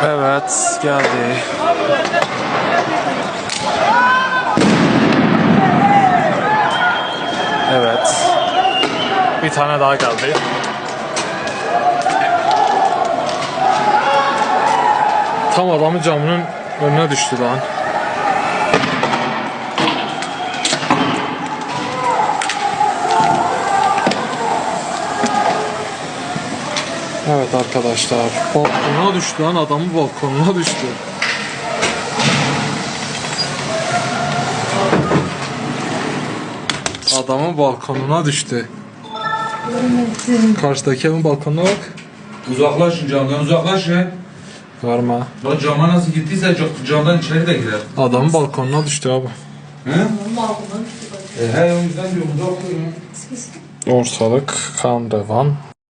Polis geldi. Evet. Bir tane daha geldi. Tam adamın camının önüne düştü lan. Evet arkadaşlar. Balkonuna düştü lan adamın balkonuna düştü. Adamın balkonuna düştü. Karşıdaki evin balkonuna bak. Uzaklaşın camdan uzaklaşın. Varma. Lan cama nasıl gittiyse ca- camdan içeri de girer. Adamın balkonuna düştü abi. He? E, he o yüzden diyorum uzak durun. Ortalık kan revan.